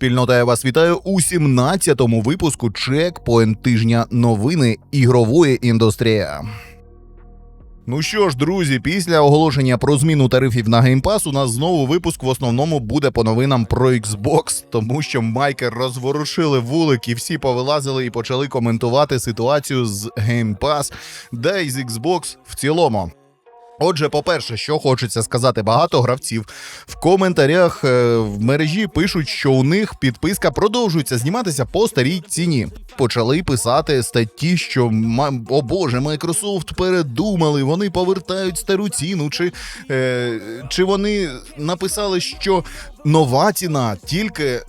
спільнота, я вас вітаю у 17-му випуску чекпоінт тижня новини ігрової індустрії. Ну що ж, друзі, після оголошення про зміну тарифів на Pass у нас знову випуск в основному буде по новинам про Xbox, тому що майкер розворушили вулик і всі повилазили і почали коментувати ситуацію з Pass, де й з Xbox в цілому. Отже, по-перше, що хочеться сказати, багато гравців в коментарях е, в мережі пишуть, що у них підписка продовжується зніматися по старій ціні. Почали писати статті, що «Ма- о боже, Microsoft передумали, вони повертають стару ціну. Чи, е, чи вони написали, що нова ціна тільки.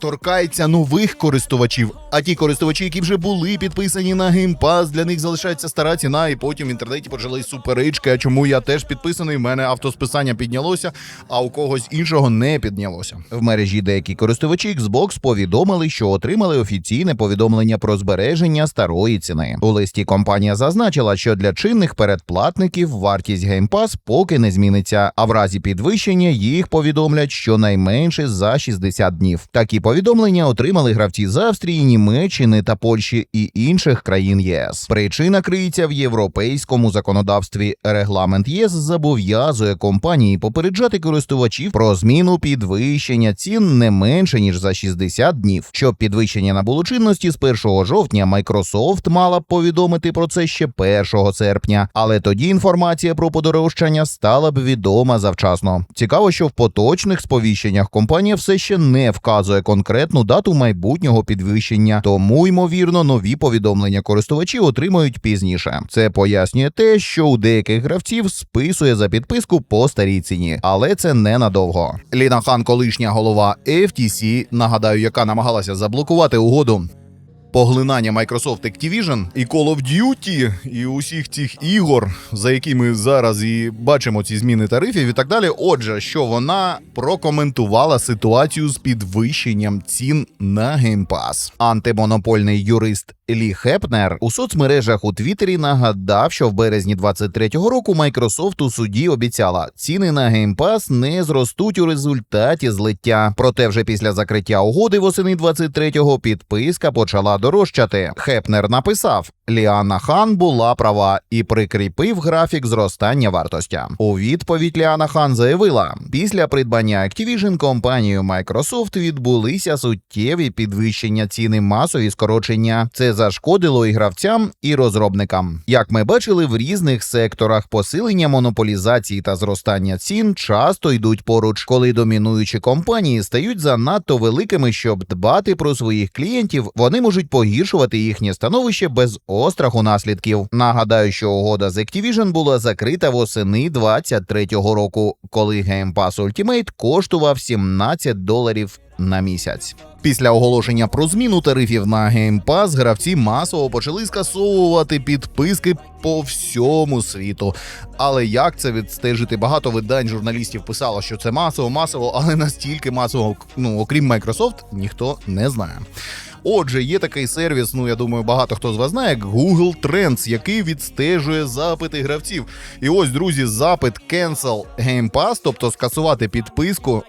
Торкається нових користувачів, а ті користувачі, які вже були підписані на Pass, для них залишається стара ціна, і потім в інтернеті почались суперечки. А чому я теж підписаний? В мене автосписання піднялося, а у когось іншого не піднялося. В мережі деякі користувачі Xbox повідомили, що отримали офіційне повідомлення про збереження старої ціни. У листі компанія зазначила, що для чинних передплатників вартість Pass поки не зміниться, а в разі підвищення їх повідомлять щонайменше за 60 днів. Такі повідомлення отримали гравці з Австрії, Німеччини та Польщі і інших країн ЄС. Причина криється в європейському законодавстві. Регламент ЄС зобов'язує компанії попереджати користувачів про зміну підвищення цін не менше ніж за 60 днів. Щоб підвищення набуло чинності з 1 жовтня, Microsoft мала б повідомити про це ще 1 серпня, але тоді інформація про подорожчання стала б відома завчасно. Цікаво, що в поточних сповіщеннях компанія все ще не вказує конкретну дату майбутнього підвищення, тому ймовірно нові повідомлення користувачі отримають пізніше. Це пояснює те, що у деяких гравців списує за підписку по старій ціні, але це ненадовго. Ліна Хан, колишня голова FTC, нагадаю, яка намагалася заблокувати угоду. Поглинання Microsoft Activision і Call of Duty, і усіх цих ігор, за які ми зараз і бачимо ці зміни тарифів і так далі. Отже, що вона прокоментувала ситуацію з підвищенням цін на Game Pass. Антимонопольний юрист Лі Хепнер у соцмережах у Твіттері нагадав, що в березні 23-го року Microsoft у суді обіцяла, ціни на Pass не зростуть у результаті злиття. Проте вже після закриття угоди восени 23-го підписка почала дорожчати. Хепнер написав: Ліана Хан була права і прикріпив графік зростання вартостя. У відповідь Ліана Хан заявила: після придбання Activision компанією Microsoft відбулися суттєві підвищення ціни масові скорочення. Це зашкодило і гравцям, і розробникам. Як ми бачили в різних секторах, посилення монополізації та зростання цін часто йдуть поруч, коли домінуючі компанії стають занадто великими, щоб дбати про своїх клієнтів, вони можуть погіршувати їхнє становище без остраху наслідків. Нагадаю, що угода з Activision була закрита восени 23-го року, коли Game Pass Ultimate коштував 17 доларів на місяць. Після оголошення про зміну тарифів на Game Pass гравці масово почали скасовувати підписки по всьому світу. Але як це відстежити? Багато видань журналістів писало, що це масово, масово, але настільки масово, ну окрім Microsoft, ніхто не знає. Отже, є такий сервіс, ну я думаю, багато хто з вас знає, як Google Trends, який відстежує запити гравців. І ось, друзі, запит Cancel Game Pass, тобто скасувати підписку.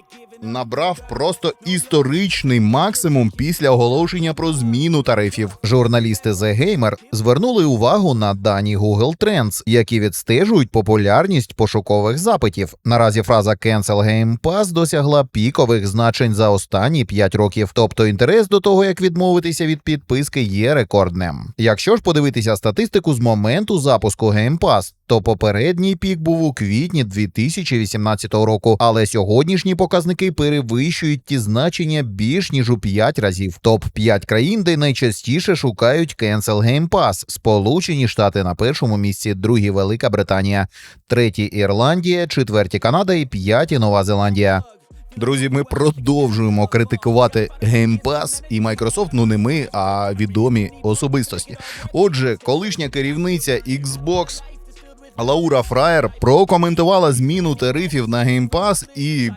Набрав просто історичний максимум після оголошення про зміну тарифів. Журналісти The Gamer звернули увагу на дані Google Trends, які відстежують популярність пошукових запитів. Наразі фраза Cancel Game Pass досягла пікових значень за останні 5 років. Тобто інтерес до того, як відмовитися від підписки, є рекордним. Якщо ж подивитися статистику з моменту запуску Game Pass, то попередній пік був у квітні 2018 року, але сьогоднішні показники перевищують ті значення більш ніж у 5 разів. Топ 5 країн, де найчастіше шукають Cancel Game Pass. Сполучені Штати на першому місці, другі Велика Британія, треті Ірландія, четверті Канада і п'яті Нова Зеландія. Друзі, ми продовжуємо критикувати Game Pass і Microsoft, ну не ми, а відомі особистості. Отже, колишня керівниця Xbox Лаура Фраєр прокоментувала зміну тарифів на Game Pass і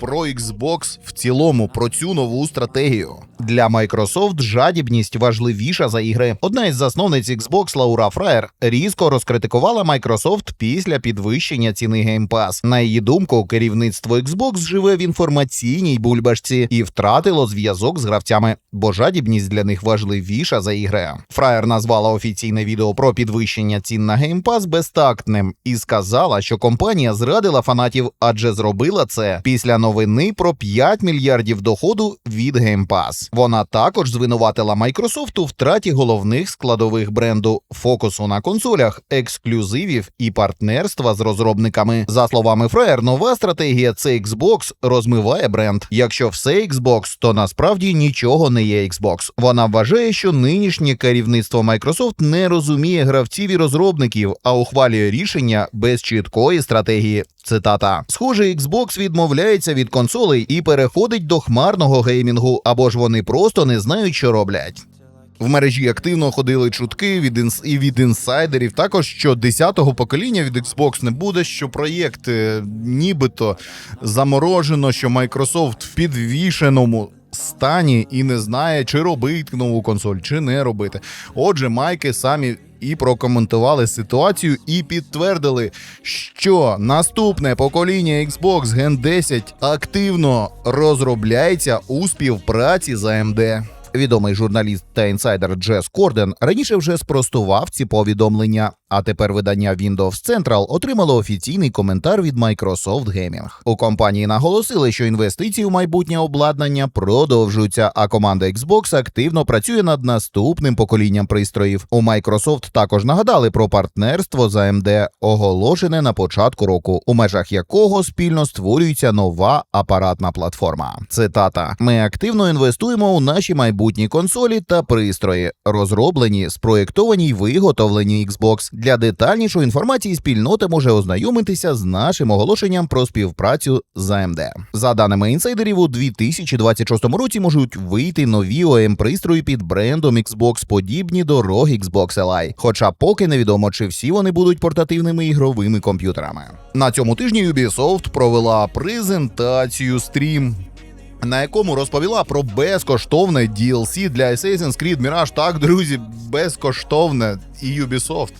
про Xbox в цілому, про цю нову стратегію. Для Microsoft жадібність важливіша за ігри. Одна із засновниць Xbox Лаура Фраєр різко розкритикувала Microsoft після підвищення ціни Game Pass. На її думку, керівництво Xbox живе в інформаційній бульбашці і втратило зв'язок з гравцями, бо жадібність для них важливіша за ігри. Фраєр назвала офіційне відео про підвищення цін на Game Pass безтактним і сказала, що компанія зрадила фанатів, адже зробила це після новини про 5 мільярдів доходу від Game Pass. Вона також звинуватила Microsoft у втраті головних складових бренду, фокусу на консолях, ексклюзивів і партнерства з розробниками. За словами Фраєр, нова стратегія це Xbox розмиває бренд. Якщо все Xbox, то насправді нічого не є Xbox. Вона вважає, що нинішнє керівництво Microsoft не розуміє гравців і розробників, а ухвалює рішення без чіткої стратегії. Цитата: Схоже, Xbox відмовляється від консолей і переходить до хмарного геймінгу, або ж вони просто не знають, що роблять. В мережі активно ходили чутки від інс... і від інсайдерів. Також що 10-го покоління від Xbox не буде, що проєкт е, нібито заморожено, що Microsoft в підвішеному. Стані і не знає, чи робити нову консоль, чи не робити. Отже, майки самі і прокоментували ситуацію і підтвердили, що наступне покоління Xbox Gen 10 активно розробляється у співпраці з AMD. Відомий журналіст та інсайдер Джес Корден раніше вже спростував ці повідомлення. А тепер видання Windows Central отримало офіційний коментар від Microsoft Gaming. У компанії наголосили, що інвестиції у майбутнє обладнання продовжуються, а команда Xbox активно працює над наступним поколінням пристроїв. У Microsoft також нагадали про партнерство з AMD, оголошене на початку року, у межах якого спільно створюється нова апаратна платформа. Цитата: Ми активно інвестуємо у наші майбутні консолі та пристрої, розроблені, спроєктовані й виготовлені Xbox. Для детальнішої інформації спільнота може ознайомитися з нашим оголошенням про співпрацю з AMD. За даними інсайдерів, у 2026 році можуть вийти нові ОЕМ пристрої під брендом Xbox, подібні до ROG Xbox Li. Хоча поки невідомо, чи всі вони будуть портативними ігровими комп'ютерами. На цьому тижні Ubisoft провела презентацію стрім. На якому розповіла про безкоштовне DLC для Assassin's Creed Mirage. Так, друзі, безкоштовне і Ubisoft.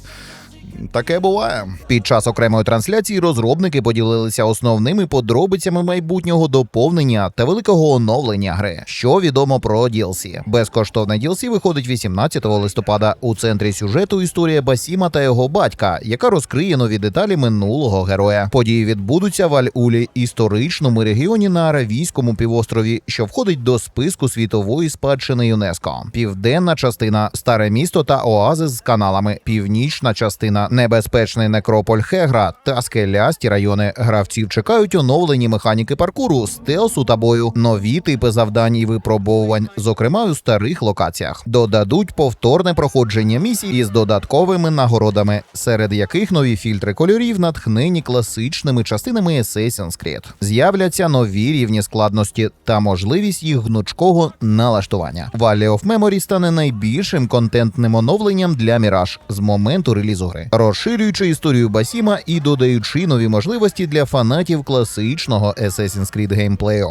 Таке буває. Під час окремої трансляції розробники поділилися основними подробицями майбутнього доповнення та великого оновлення гри. Що відомо про DLC. Безкоштовне DLC виходить 18 листопада. У центрі сюжету історія Басіма та його батька, яка розкриє нові деталі минулого героя. Події відбудуться в Аль-Улі, історичному регіоні на Аравійському півострові, що входить до списку світової спадщини ЮНЕСКО. Південна частина старе місто та оазис з каналами, північна частина небезпечний некрополь Хегра та скелясті райони. Гравців чекають оновлені механіки паркуру, стелсу та бою, нові типи завдань і випробовувань, зокрема у старих локаціях. Додадуть повторне проходження місій із додатковими нагородами, серед яких нові фільтри кольорів, натхнені класичними частинами Assassin's Creed. З'являться нові рівні складності та можливість їх гнучкого налаштування. Valley of Memory стане найбільшим контентним оновленням для Mirage з моменту релізу гри розширюючи історію Басіма і додаючи нові можливості для фанатів класичного Assassin's Creed геймплею.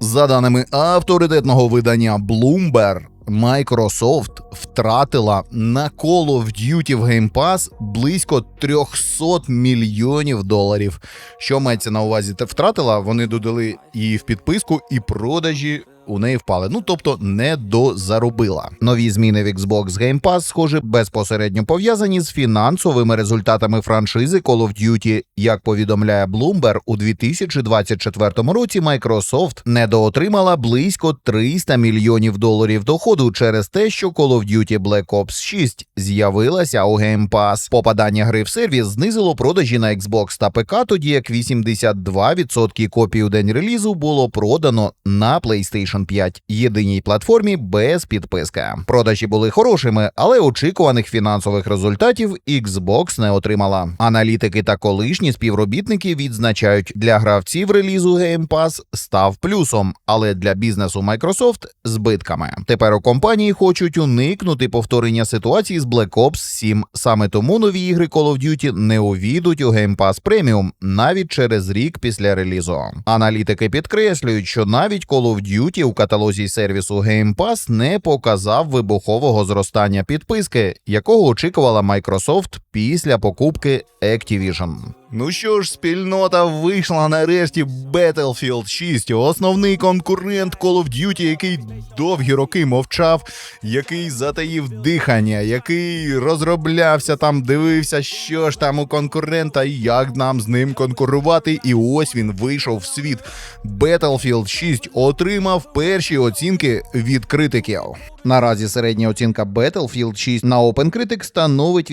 За даними авторитетного видання Bloomberg, Microsoft втратила на Call of Duty в Game Pass близько 300 мільйонів доларів. Що мається на увазі? Втратила, вони додали її в підписку і продажі у неї впали. Ну тобто не дозаробила. Нові зміни в Xbox Game Pass, схоже, безпосередньо пов'язані з фінансовими результатами франшизи Call of Duty. Як повідомляє Bloomberg, у 2024 році Microsoft недоотримала близько 300 мільйонів доларів доходу через те, що Call of Duty Black Ops 6 з'явилася у Game Pass. Попадання гри в сервіс знизило продажі на Xbox та ПК, тоді як 82% копій у день релізу було продано на PlayStation PlayStation 5 єдиній платформі без підписки. Продажі були хорошими, але очікуваних фінансових результатів Xbox не отримала. Аналітики та колишні співробітники відзначають, для гравців релізу Game Pass став плюсом, але для бізнесу Microsoft – збитками. Тепер у компанії хочуть уникнути повторення ситуації з Black Ops 7. Саме тому нові ігри Call of Duty не увійдуть у Game Pass Premium навіть через рік після релізу. Аналітики підкреслюють, що навіть Call of Duty у каталозі сервісу Game Pass не показав вибухового зростання підписки, якого очікувала Microsoft після покупки Activision. Ну що ж, спільнота вийшла нарешті Battlefield 6, основний конкурент Call of Duty, який довгі роки мовчав, який затаїв дихання, який розроблявся там, дивився, що ж там у конкурента, як нам з ним конкурувати. І ось він вийшов в світ. Battlefield 6 отримав перші оцінки від критиків. Наразі середня оцінка Battlefield 6 на OpenCritic становить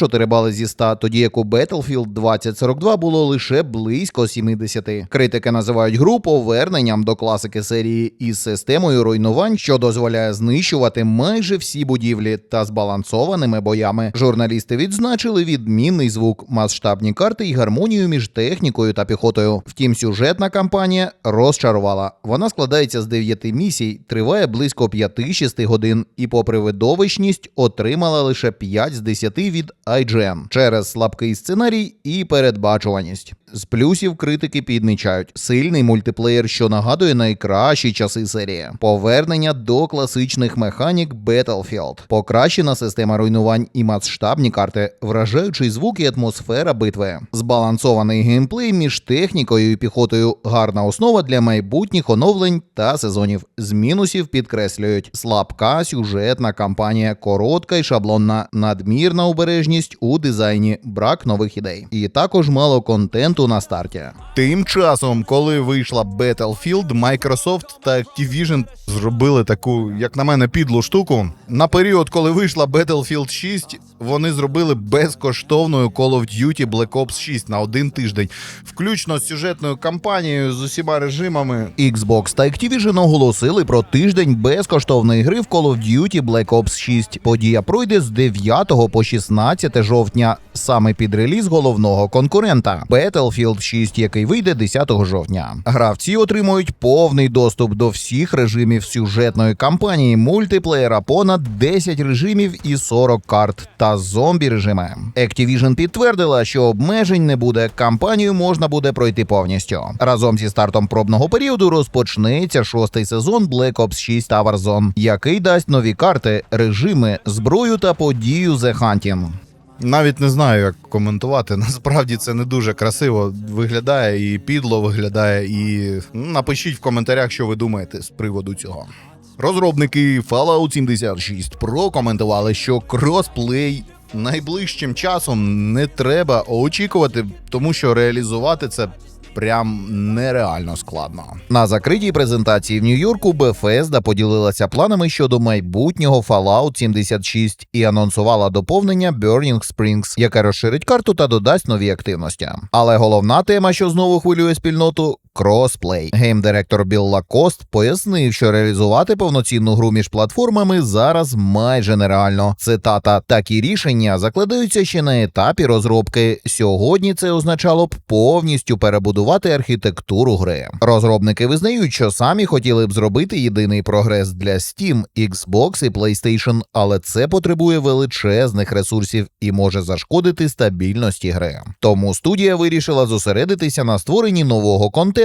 84 бали зі 100, тоді як у Battlefield 2042 було лише близько 70. Критики називають гру поверненням до класики серії із системою руйнувань, що дозволяє знищувати майже всі будівлі та збалансованими боями. Журналісти відзначили відмінний звук, масштабні карти і гармонію між технікою та піхотою. Втім, сюжетна кампанія розчарувала. Вона складається з 9 місій, триває близько 5-6 годин, і, попри видовищність, отримала лише 5 з 10 від IGN через слабкий сценарій і передбачуваність. З плюсів критики підмічають сильний мультиплеєр, що нагадує найкращі часи серії, повернення до класичних механік Battlefield, покращена система руйнувань і масштабні карти, вражаючий звук і атмосфера битви, збалансований геймплей між технікою і піхотою, гарна основа для майбутніх оновлень та сезонів. З мінусів підкреслюють слабка сюжетна кампанія, коротка і шаблонна, надмірна обережність у дизайні, брак нових ідей, і також мало контенту на старті. Тим часом, коли вийшла Battlefield, Microsoft та Activision зробили таку, як на мене, підлу штуку. На період, коли вийшла Battlefield 6, вони зробили безкоштовною Call of Duty Black Ops 6 на один тиждень, включно з сюжетною кампанією з усіма режимами. Xbox та Activision оголосили про тиждень безкоштовної гри в Call of Duty Black Ops 6. Подія пройде з 9 по 16 жовтня, саме під реліз головного конкурента Battlefield 6, який вийде 10 жовтня. Гравці отримують повний доступ до всіх режимів сюжетної кампанії, мультиплеєра, понад 10 режимів і 40 карт та зомбі режими. Activision підтвердила, що обмежень не буде. Кампанію можна буде пройти повністю. Разом зі стартом пробного періоду розпочнеться шостий сезон Black Ops 6 та Warzone, який дасть нові карти, режими, зброю та подію The Hunting. Навіть не знаю, як коментувати. Насправді це не дуже красиво виглядає і підло виглядає. І напишіть в коментарях, що ви думаєте з приводу цього. Розробники Fallout 76 прокоментували, що кросплей найближчим часом не треба очікувати, тому що реалізувати це. Прям нереально складно. На закритій презентації в Нью-Йорку Bethesda поділилася планами щодо майбутнього Fallout 76 і анонсувала доповнення Burning Springs, яке розширить карту та додасть нові активності. Але головна тема, що знову хвилює спільноту. Кросплей. Геймдиректор Білл Лакост пояснив, що реалізувати повноцінну гру між платформами зараз майже нереально. Цитата: такі рішення закладаються ще на етапі розробки. Сьогодні це означало б повністю перебудувати архітектуру гри. Розробники визнають, що самі хотіли б зробити єдиний прогрес для Steam, Xbox і PlayStation, але це потребує величезних ресурсів і може зашкодити стабільності гри. Тому студія вирішила зосередитися на створенні нового контенту.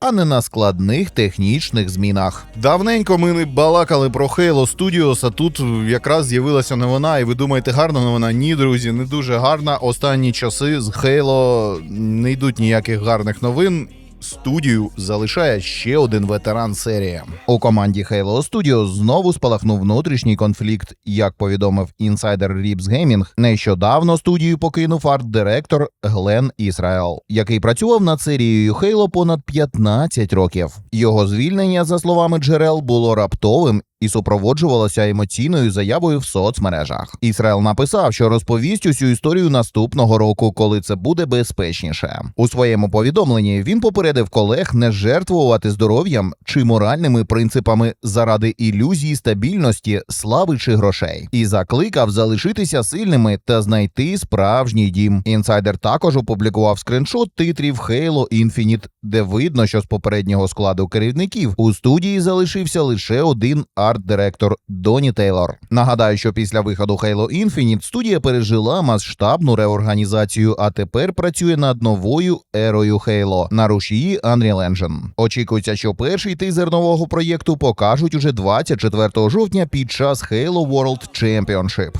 А не на складних технічних змінах. Давненько ми не балакали про Halo Studios, а тут якраз з'явилася новина, і ви думаєте, гарна новина? Ні, друзі, не дуже гарна. Останні часи з Halo не йдуть ніяких гарних новин. Студію залишає ще один ветеран серії. У команді Halo Studio знову спалахнув внутрішній конфлікт. Як повідомив інсайдер Ріпс Gaming, нещодавно студію покинув арт-директор Глен Ісраел, який працював над серією Halo понад 15 років. Його звільнення, за словами джерел, було раптовим і супроводжувалося емоційною заявою в соцмережах. Ісраїл написав, що розповість усю історію наступного року, коли це буде безпечніше. У своєму повідомленні він попередив колег не жертвувати здоров'ям чи моральними принципами заради ілюзії стабільності, слави чи грошей, і закликав залишитися сильними та знайти справжній дім. Інсайдер також опублікував скриншот титрів Halo Infinite, де видно, що з попереднього складу керівників у студії залишився лише один арт-директор Доні Тейлор. Нагадаю, що після виходу Halo Infinite студія пережила масштабну реорганізацію, а тепер працює над новою ерою Halo на рушії Unreal Engine. Очікується, що перший тизер нового проєкту покажуть уже 24 жовтня під час Halo World Championship.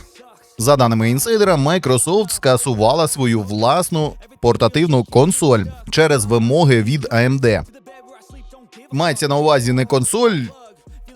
За даними інсайдера, Microsoft скасувала свою власну портативну консоль через вимоги від AMD. Мається на увазі не консоль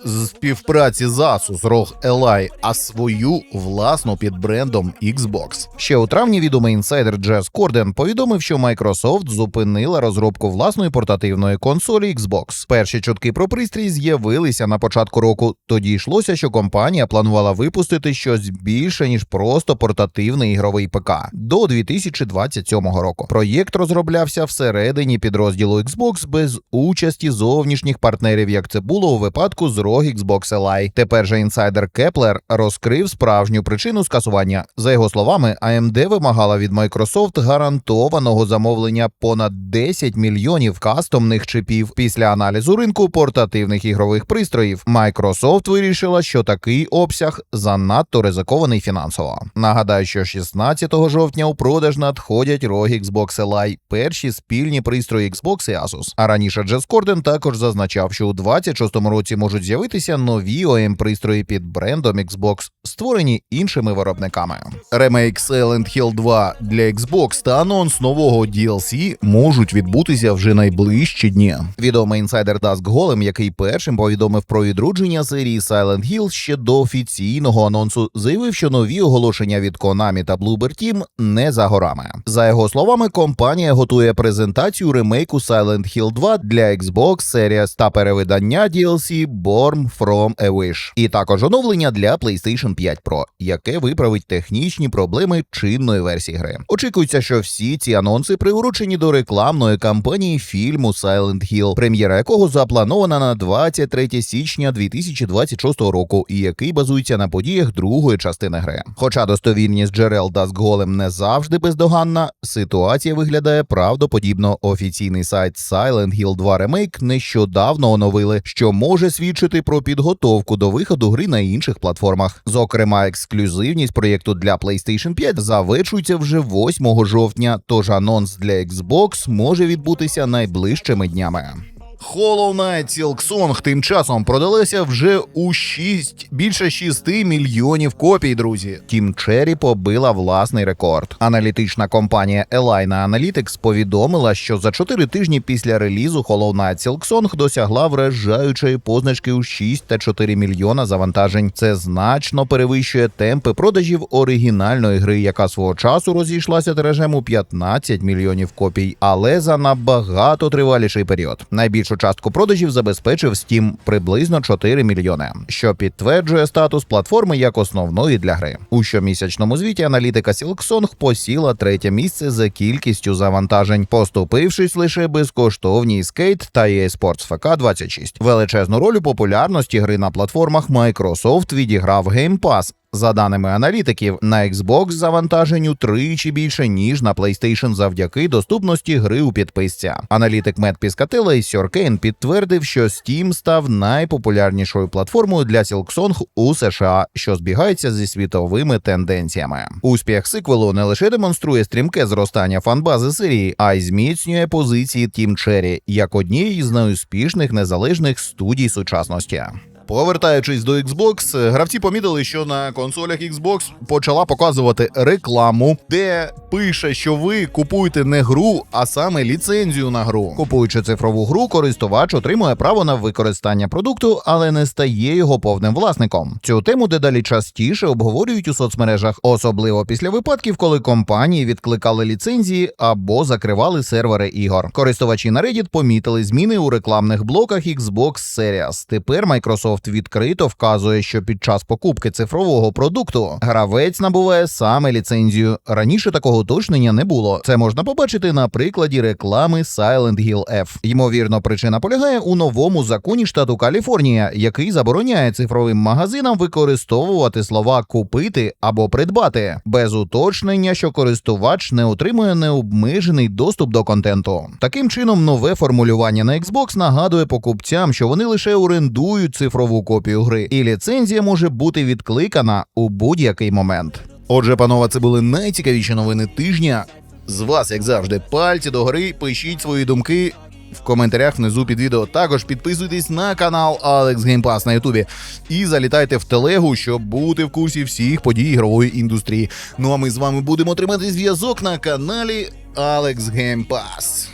з співпраці з Asus ROG Ally, а свою власну під брендом Xbox. Ще у травні відомий інсайдер Джес Корден повідомив, що Microsoft зупинила розробку власної портативної консолі Xbox. Перші чутки про пристрій з'явилися на початку року. Тоді йшлося, що компанія планувала випустити щось більше ніж просто портативний ігровий ПК до 2027 року. Проєкт розроблявся всередині підрозділу Xbox без участі зовнішніх партнерів, як це було у випадку з ROG Xbox Ally. Тепер же інсайдер Кеплер розкрив справжню причину скасування. За його словами, AMD вимагала від Microsoft гарантованого замовлення понад 10 мільйонів кастомних чипів. Після аналізу ринку портативних ігрових пристроїв Microsoft вирішила, що такий обсяг занадто ризикований фінансово. Нагадаю, що 16 жовтня у продаж надходять ROG Xbox Ally, перші спільні пристрої Xbox і Asus. А раніше Джес Корден також зазначав, що у 26-му році можуть з'явитися нові OEM пристрої під брендом Xbox, створені іншими виробниками. Ремейк Silent Hill 2 для Xbox та анонс нового DLC можуть відбутися вже найближчі дні. Відомий інсайдер Dusk Голем, який першим повідомив про відродження серії Silent Hill ще до офіційного анонсу, заявив, що нові оголошення від Konami та Bloober Team не за горами. За його словами, компанія готує презентацію ремейку Silent Hill 2 для Xbox Series та перевидання DLC Born From a Wish. І також оновлення для PlayStation 5 Pro, яке виправить технічні проблеми чинної версії гри. Очікується, що всі ці анонси приурочені до рекламної кампанії фільму Silent Hill, прем'єра якого запланована на 23 січня 2026 року, і який базується на подіях другої частини гри. Хоча достовірність джерел Dusk не завжди бездоганна, ситуація виглядає правдоподібно. Офіційний сайт Silent Hill 2 Remake нещодавно оновили, що може свідчити про підготовку до виходу гри на інших платформах. Зокрема, ексклюзивність проєкту для PlayStation 5 завершується вже 8 жовтня, тож анонс для Xbox може відбутися найближчими днями. Hollow Knight Silksong тим часом продалися вже у 6, більше 6 мільйонів копій, друзі. Тім Черрі побила власний рекорд. Аналітична компанія Elina Analytics повідомила, що за 4 тижні після релізу Hollow Knight Silksong досягла вражаючої позначки у 6 та 4 мільйона завантажень. Це значно перевищує темпи продажів оригінальної гри, яка свого часу розійшлася тиражем у 15 мільйонів копій, але за набагато триваліший період. Найбільшу частку продажів забезпечив Steam приблизно 4 мільйони, що підтверджує статус платформи як основної для гри. У щомісячному звіті аналітика Silksong посіла третє місце за кількістю завантажень, поступившись лише безкоштовній Skate та EA Sports FK 26. Величезну роль у популярності гри на платформах Microsoft відіграв Game Pass, за даними аналітиків, на Xbox завантажень утричі більше ніж на PlayStation завдяки доступності гри у підписці. Аналітик Мет Піскателла із Сьоркейн підтвердив, що Steam став найпопулярнішою платформою для Silksong у США, що збігається зі світовими тенденціями. Успіх сиквелу не лише демонструє стрімке зростання фанбази серії, а й зміцнює позиції Team Cherry як однієї з найуспішних незалежних студій сучасності. Повертаючись до Xbox, гравці помітили, що на консолях Xbox почала показувати рекламу, де пише, що ви купуєте не гру, а саме ліцензію на гру. Купуючи цифрову гру, користувач отримує право на використання продукту, але не стає його повним власником. Цю тему дедалі частіше обговорюють у соцмережах, особливо після випадків, коли компанії відкликали ліцензії або закривали сервери ігор. Користувачі на Reddit помітили зміни у рекламних блоках Xbox Series. Тепер Microsoft Microsoft відкрито вказує, що під час покупки цифрового продукту гравець набуває саме ліцензію. Раніше такого уточнення не було. Це можна побачити на прикладі реклами Silent Hill F. Ймовірно, причина полягає у новому законі штату Каліфорнія, який забороняє цифровим магазинам використовувати слова купити або придбати без уточнення, що користувач не отримує необмежений доступ до контенту. Таким чином, нове формулювання на Xbox нагадує покупцям, що вони лише орендують цифрову копію гри, і ліцензія може бути відкликана у будь-який момент. Отже, панове, це були найцікавіші новини тижня. З вас, як завжди, пальці догори, пишіть свої думки. В коментарях внизу під відео також підписуйтесь на канал Alex Game на Ютубі і залітайте в телегу, щоб бути в курсі всіх подій ігрової індустрії. Ну а ми з вами будемо тримати зв'язок на каналі Alex Game Pass.